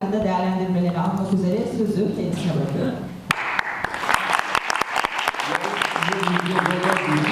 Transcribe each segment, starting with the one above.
hakkında değerlendirmelerini almak üzere sözü kendisine bırakıyorum.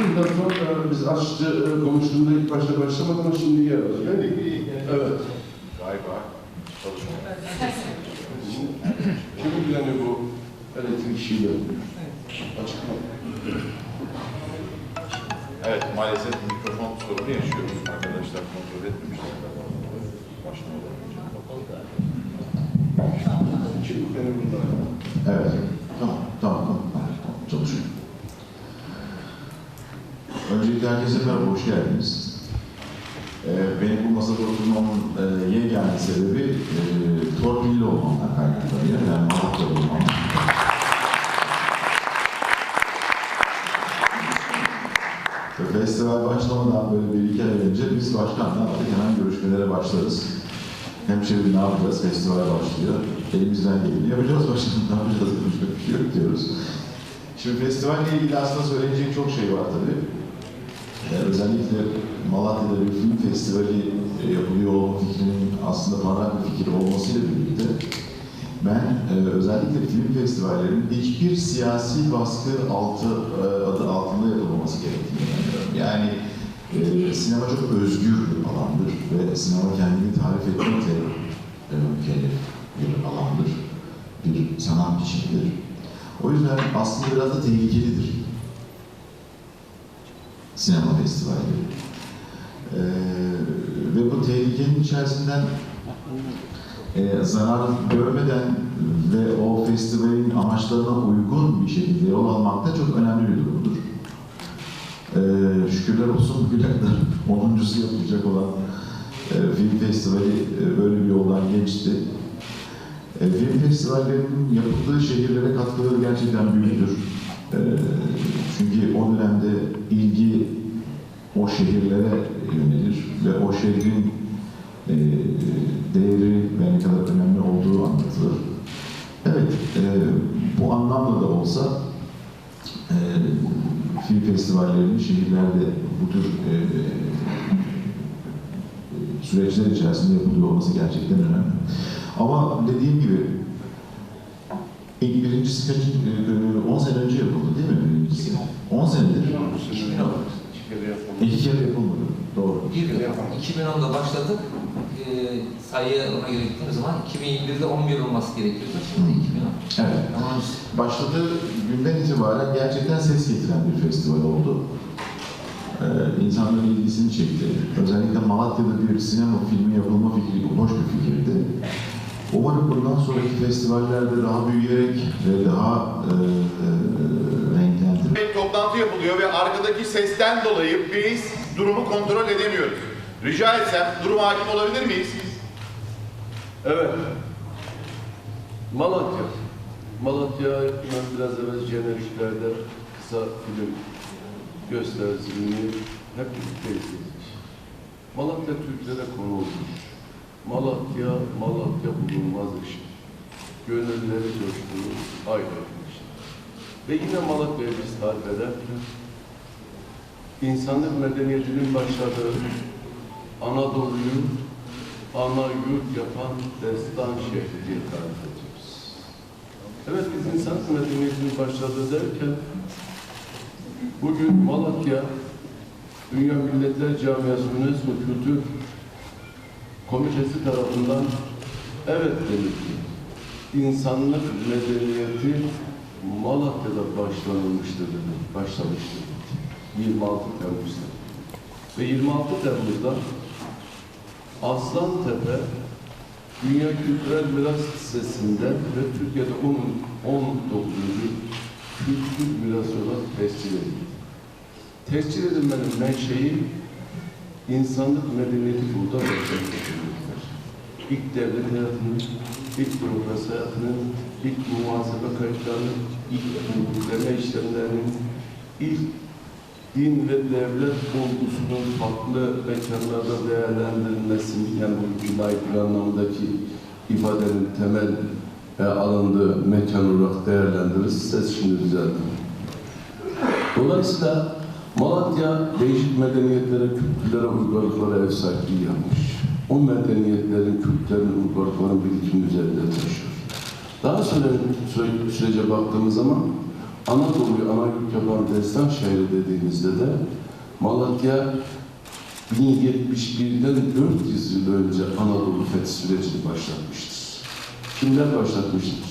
Yıldan sonra biz aşçı e, konuştuğunda ilk başta başlamadı ama şimdi yer alır. mi? Evet. Galiba çalışmıyor. Kim ilgileniyor bu elektrik işiyle? Açık mı? Evet, maalesef mikrofon sorunu yaşıyoruz. Arkadaşlar kontrol etmemişler. Başlamadan önce. Kim Evet. Tamam, tamam, tamam. tamam. Çalışıyor. Öncelikle herkese merhaba, hoş geldiniz. Ee, benim bu masada oturmamın e, yegane sebebi e, torpilli olmamdan kaynaklanıyor. Yani Malatya olmam. Festival başlamadan böyle bir iki ay önce biz başkanla artık hemen görüşmelere başlarız. Hemşehri ne yapacağız? Festival başlıyor. Elimizden geleni yapacağız. Başkanım ne yapacağız? Yapacak bir şey yok diyoruz. Şimdi festivalle ilgili aslında söyleyecek çok şey var tabii. Ee, özellikle Malatya'da bir film festivali e, yapılıyor olma fikrinin aslında parlak bir fikir olmasıyla birlikte ben e, özellikle film festivallerinin hiçbir siyasi baskı altı e, adı altında yapılmaması gerektiğini inanıyorum. Yani e, sinema çok özgür bir alandır ve sinema kendini tarif etmekle mükellef bir alandır, bir sanat biçimidir. O yüzden aslında biraz da tehlikelidir sinema festivalleri. Ee, ve bu tehlikenin içerisinden e, zarar görmeden ve o festivalin amaçlarına uygun bir şekilde yol almak da çok önemli bir durumdur. Ee, şükürler olsun bugüne kadar 10.sü yapılacak olan e, film festivali e, böyle bir yoldan geçti. E, film festivallerinin yapıldığı şehirlere katkıları gerçekten büyüktür. E, çünkü o dönemde ilgi o şehirlere yönelir ve o şehrin e, değeri ve ne kadar önemli olduğu anlatılır. Evet, e, bu anlamda da olsa e, film festivallerinin şehirlerde bu tür e, e, süreçler içerisinde yapılıyor olması gerçekten önemli. Ama dediğim gibi ilk birincisi kaç, e, 10 sene önce yapıldı değil mi birincisi? 10 senedir. 2010. İki kere yapalım. İki kere yapılmadı. Doğru. Yıl. 2010'da başladık. Ee, sayı ona göre gittiğimiz zaman 2021'de 11 olması gerekiyordu. Şimdi 2010. Evet. Ama Başladığı günden itibaren gerçekten ses getiren bir festival oldu. Ee, insanların ilgisini çekti. Özellikle Malatya'da bir sinema filmi yapılma fikri hoş bir fikirdi. Umarım bundan sonraki festivallerde daha büyüyerek ve daha e, e, renklendirerek Bir toplantı yapılıyor ve arkadaki sesten dolayı biz durumu kontrol edemiyoruz. Rica etsem duruma hakim olabilir miyiz? Evet. Malatya. Malatya ben biraz evvel jeneriklerde kısa film gösterisini hep birlikte. Malatya Türklere konu olmuş. Malatya, Malatya bulunmaz iş. Gönülleri coşkulu, ayrılmış. Ve yine Malatya'yı biz tarif ederken insanlık medeniyetinin başladığı Anadolu'yu ana yurt yapan destan şehri diye tarif ediyoruz. Evet biz insanlık medeniyetinin başladığı derken bugün Malatya Dünya Milletler Camiası UNESCO Kültür Komitesi tarafından evet denildi. İnsanlık medeniyeti Malatya'da başlanılmıştır dedi. Başlamıştır. 26 Temmuz'da. Ve 26 Temmuz'da Aslantepe Dünya Kültürel Miras Listesi'nde ve Türkiye'de onun 19. kültür mirası olarak tescil edildi. Tescil edilmenin menşei insanlık medeniyeti burada gerçekleştirilmiştir. İlk devlet hayatının, ilk bürokrasi hayatının, ilk muhasebe kayıtlarının, ilk yükleme işlemlerinin, ilk din ve devlet olgusunun farklı mekanlarda değerlendirilmesinin, yani bu layık bir anlamdaki ifadenin temel e, alındığı mekan olarak değerlendiririz. Ses şimdi düzeldi. Dolayısıyla Malatya değişik medeniyetlere, kültürlere, uygarlıklara ev sahipliği yapmış. o medeniyetlerin, kültürlerin, imparatorların birikimi üzerinde taşıyor. Daha sonra süre, sürece baktığımız zaman Anadolu'yu ana yurt yapan destan şehri dediğimizde de Malatya 1071'den 400 yıl önce Anadolu fethi sürecini başlatmıştır. Kimler başlatmıştır?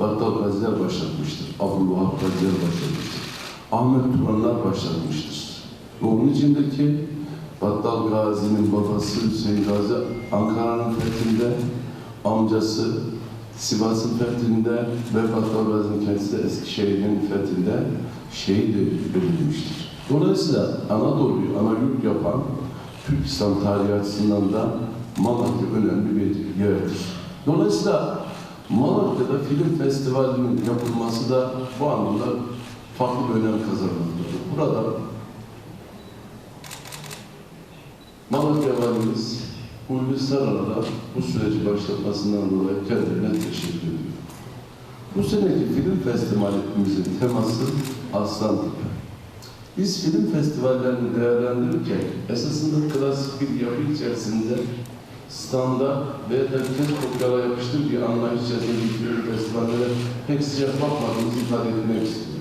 Battal Gaziler başlatmıştır. Abdülvahap Gaziler başlatmıştır. Ahmet Turanlar başlatmıştır. Ve onun içindir ki Battal Gazi'nin babası Hüseyin Gazi Ankara'nın fethinde, amcası Sivas'ın fethinde ve Gazi'nin kendisi de Eskişehir'in fethinde şehit edilmiştir. Dolayısıyla Anadolu'yu ana yurt yapan Türk İslam tarihi açısından da Malatya önemli bir yerdir. Dolayısıyla Malatya'da film festivalinin yapılması da bu anlamda farklı bir önem kazanmaktadır. Burada Malatya Valimiz Ulvi Sarar'a bu süreci başlatmasından dolayı kendilerine teşekkür ediyorum. Bu seneki film festivalimizin teması Aslan Tepe. Biz film festivallerini değerlendirirken esasında klasik bir yapı içerisinde standa veya da tez kopyala yapıştır bir anlayış içerisinde bir film festivallere pek sıcak bakmadığımızı ifade etmek istiyorum.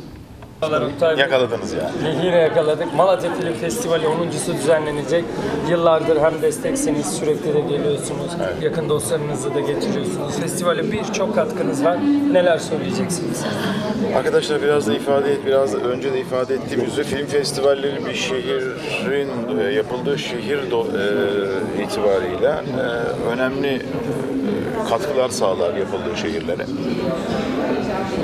Yakaladınız yani. Yine yakaladık. Malatya Film Festivali 10.sü düzenlenecek. Yıllardır hem desteksiniz, sürekli de geliyorsunuz. Yakın dostlarınızı da getiriyorsunuz. Festivale birçok katkınız var. Neler söyleyeceksiniz? Arkadaşlar biraz da ifade et, biraz da önce de ifade ettiğim üzere film festivalleri bir şehrin e, yapıldığı şehir do, e, itibarıyla e, önemli katkılar sağlar yapıldığı şehirlere.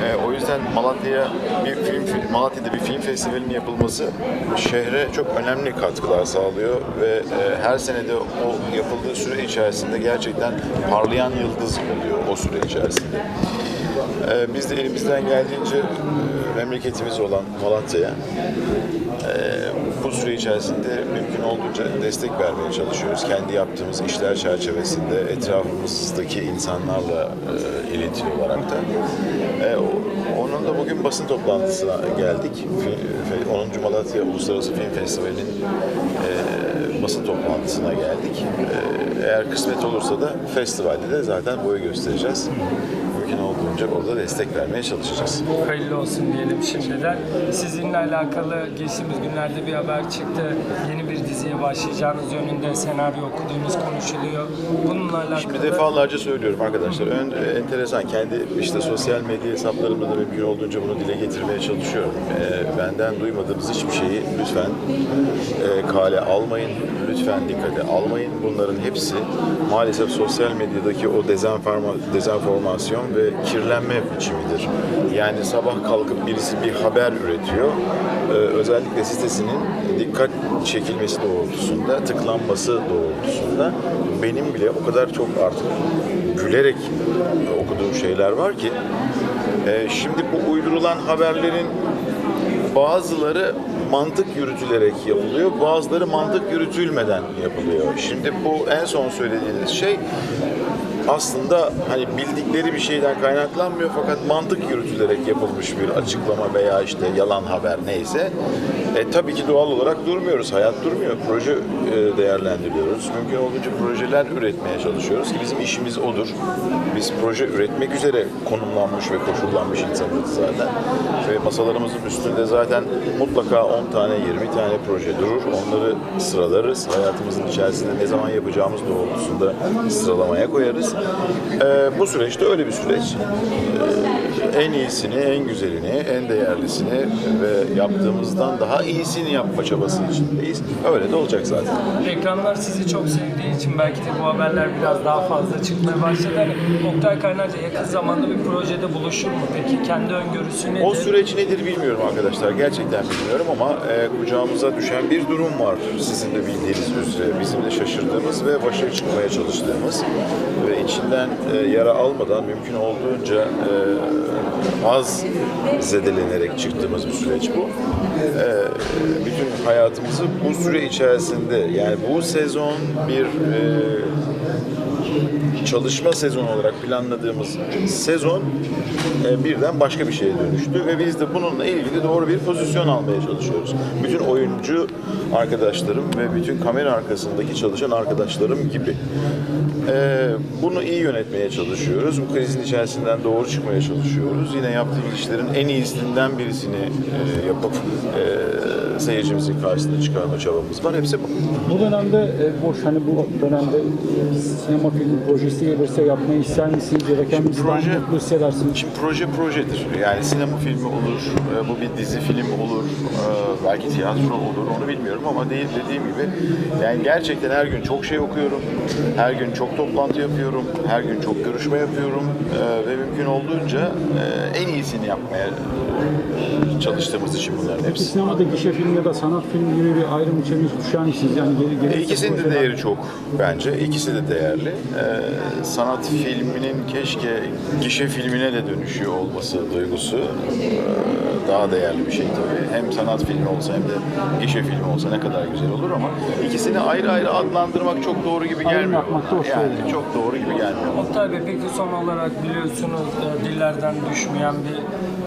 E, o yüzden Malatya'ya bir film Malatya'da bir film festivalinin yapılması şehre çok önemli katkılar sağlıyor ve e, her senede o yapıldığı süre içerisinde gerçekten parlayan yıldız oluyor o süre içerisinde. Ee, Biz de elimizden geldiğince e, memleketimiz olan Malatya'ya e, süre içerisinde mümkün olduğunca destek vermeye çalışıyoruz. Kendi yaptığımız işler çerçevesinde etrafımızdaki insanlarla e, ilintili olarak da. E, Onun da bugün basın toplantısına geldik. Fi- fe- 10. Malatya Uluslararası Film Festivali'nin e, basın toplantısına geldik. E, Eğer kısmet olursa da festivalde de zaten boy göstereceğiz. Olduğunca orada destek vermeye çalışacağız. Hayırlı olsun diyelim şimdiden. Sizinle alakalı geçtiğimiz günlerde bir haber çıktı. Yeni bir diziye başlayacağınız yönünde senaryo okuduğunuz konuşuluyor. Bununla alakalı... Şimdi defalarca söylüyorum arkadaşlar. Ön, e, enteresan kendi işte sosyal medya hesaplarımda da mümkün olduğunca bunu dile getirmeye çalışıyorum. E, benden duymadığınız hiçbir şeyi lütfen e, kale almayın. Lütfen dikkate almayın. Bunların hepsi maalesef sosyal medyadaki o dezenforma, dezenformasyon ve kirlenme biçimidir. Yani sabah kalkıp birisi bir haber üretiyor. E, özellikle sitesinin dikkat çekilmesi doğrultusunda, tıklanması doğrultusunda benim bile o kadar çok artık gülerek okuduğum şeyler var ki e, şimdi bu uydurulan haberlerin bazıları mantık yürütülerek yapılıyor, bazıları mantık yürütülmeden yapılıyor. Şimdi bu en son söylediğiniz şey aslında hani bildikleri bir şeyden kaynaklanmıyor fakat mantık yürütülerek yapılmış bir açıklama veya işte yalan haber neyse. E, tabii ki doğal olarak durmuyoruz. Hayat durmuyor. Proje e, değerlendiriyoruz. Mümkün olduğunca projeler üretmeye çalışıyoruz ki bizim işimiz odur. Biz proje üretmek üzere konumlanmış ve koşullanmış insanlarız zaten. Ve masalarımızın üstünde zaten mutlaka 10 tane 20 tane proje durur. Onları sıralarız. Hayatımızın içerisinde ne zaman yapacağımız doğrultusunda sıralamaya koyarız. E, bu süreçte öyle bir süreç. E, en iyisini, en güzelini, en değerlisini ve yaptığımızdan daha iyisini yapma çabası içindeyiz. Öyle de olacak zaten. Ekranlar sizi çok sevdiği için belki de bu haberler biraz daha fazla çıkmaya başladı. Hani Oktay Kaynarca yakın zamanda bir projede buluşur mu peki? Kendi öngörüsü nedir? O süreç nedir bilmiyorum arkadaşlar. Gerçekten bilmiyorum ama e, kucağımıza düşen bir durum var. Sizin de bildiğiniz üzere bizim de şaşırdığımız ve başa çıkmaya çalıştığımız ve içinden e, yara almadan mümkün olduğunca e, az zedelenerek çıktığımız bir süreç bu. E, bütün hayatımızı bu süre içerisinde yani bu sezon bir e, çalışma sezonu olarak planladığımız sezon e, birden başka bir şeye dönüştü ve biz de bununla ilgili doğru bir pozisyon almaya çalışıyoruz. Bütün oyuncu arkadaşlarım ve bütün kamera arkasındaki çalışan arkadaşlarım gibi. E, bunu iyi yönetmeye çalışıyoruz. Bu krizin içerisinden doğru çıkmaya çalışıyoruz. Yine yaptığımız işlerin en iyisinden birisini e, yapıp e, seyircimizin karşısına çıkarma çabamız var. Hepsi bu. Bu dönemde e, boş hani bu dönemde e, sinema filmi projesi gelirse yapmayı ister misiniz ya da kendinizi daha proje- mutlu hissedersiniz? Şimdi proje projedir. Yani sinema filmi olur, e, bu bir dizi film olur, e, belki tiyatro olur, onu bilmiyorum ama değil dediğim gibi yani gerçekten her gün çok şey okuyorum, her gün çok toplantı yapıyorum, her gün çok görüşme yapıyorum e, ve mümkün olduğunca en iyisini yapmaya çalıştığımız için bunların hepsi. sinemada gişe filmi ya da sanat filmi gibi bir ayrım içine düşer misiniz? Yani geri, gelirse İkisinin de değeri çok bence. İkisi de değerli. Ee, sanat filminin keşke gişe filmine de dönüşüyor olması duygusu ee, daha değerli bir şey tabii. Hem sanat filmi olsa hem de gişe filmi olsa ne kadar güzel olur ama ikisini ayrı ayrı adlandırmak çok doğru gibi gelmiyor. yani çok doğru gibi gelmiyor. Bey peki son olarak biliyorsunuz e, dillerden düşmeyen bir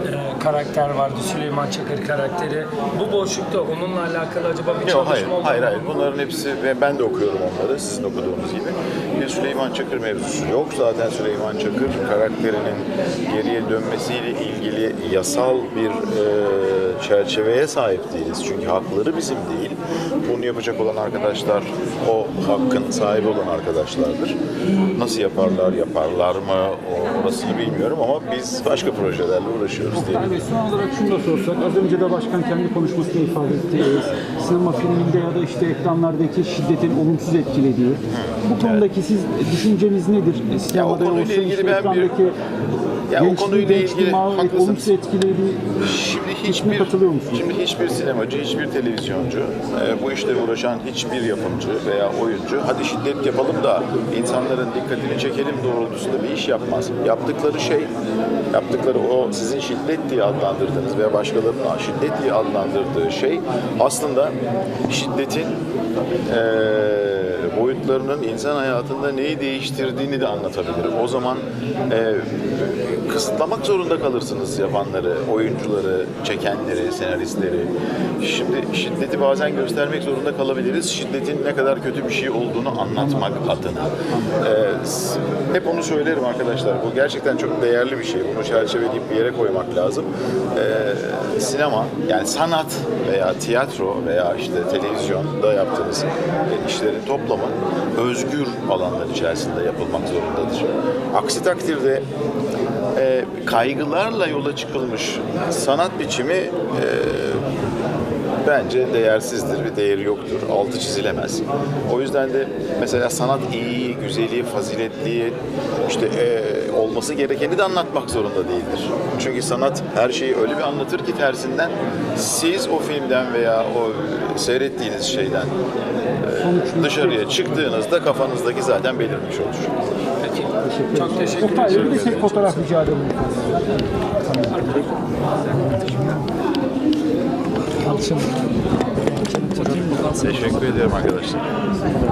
e, karakter vardı Süleyman Çakır karakteri. Bu boşlukta onunla alakalı acaba bir Yok çalışma hayır, oldu hayır, mu? hayır. Bunların hepsi ve ben de okuyorum onları sizin okuduğunuz gibi. Bir Süleyman Çakır mevzusu yok. Zaten Süleyman Çakır karakterinin geriye dönmesiyle ilgili yasal bir e, çerçeveye sahip değiliz. Çünkü hakları bizim değil. Bunu yapacak olan arkadaşlar o hakkın sahibi olan arkadaşlardır. Nasıl yaparlar, yaparlar mı o- orasını bilmiyorum ama biz başka projelerle uğraşıyoruz diye. Tabii son olarak şunu da sorsak, az önce de başkan kendi konuşmasında ifade etti. Ee, Sinema filminde ya da işte ekranlardaki şiddetin olumsuz etkilediği. Bu konudaki siz düşünceniz nedir? Sinemada konuyla olsun, ilgili işte ben bir- Ya o gençliği, konuyla gençliği ilgili haklısınız. etkilediği Şimdi Hiçbir hiçbir katılıyor musunuz? Şimdi hiçbir sinemacı, hiçbir televizyoncu, e, bu işle uğraşan hiçbir yapımcı veya oyuncu hadi şiddet yapalım da insanların dikkatini çekelim doğrultusunda bir iş yapmaz. Yaptıkları şey, yaptıkları o sizin şiddet diye adlandırdığınız veya başkalarının şiddet diye adlandırdığı şey aslında şiddetin e, boyutlarının insan hayatında neyi değiştirdiğini de anlatabilir. O zaman e, kısıtlamak zorunda kalırsınız yapanları, oyuncuları, çekenleri, senaristleri. Şimdi şiddeti bazen göstermek zorunda kalabiliriz. Şiddetin ne kadar kötü bir şey olduğunu anlatmak adına. S- hep onu söylerim arkadaşlar. Bu gerçekten çok değerli bir şey. Bunu çerçeveleyip bir yere koymak lazım. Ee, sinema, yani sanat veya tiyatro veya işte televizyonda yaptığınız e, işlerin toplamı özgür alanlar içerisinde yapılmak zorundadır. Aksi takdirde e, kaygılarla yola çıkılmış sanat biçimi e, bence değersizdir ve değeri yoktur. Altı çizilemez. O yüzden de mesela sanat iyi, güzeli, faziletli işte e, olması gerekeni de anlatmak zorunda değildir. Çünkü sanat her şeyi öyle bir anlatır ki tersinden siz o filmden veya o seyrettiğiniz şeyden e, dışarıya çıktığınızda kafanızdaki zaten belirmiş olur. Peki. Çok teşekkür ederim. Oktay Bey bir de tek fotoğraf rica edelim. Teşekkür ederim arkadaşlar.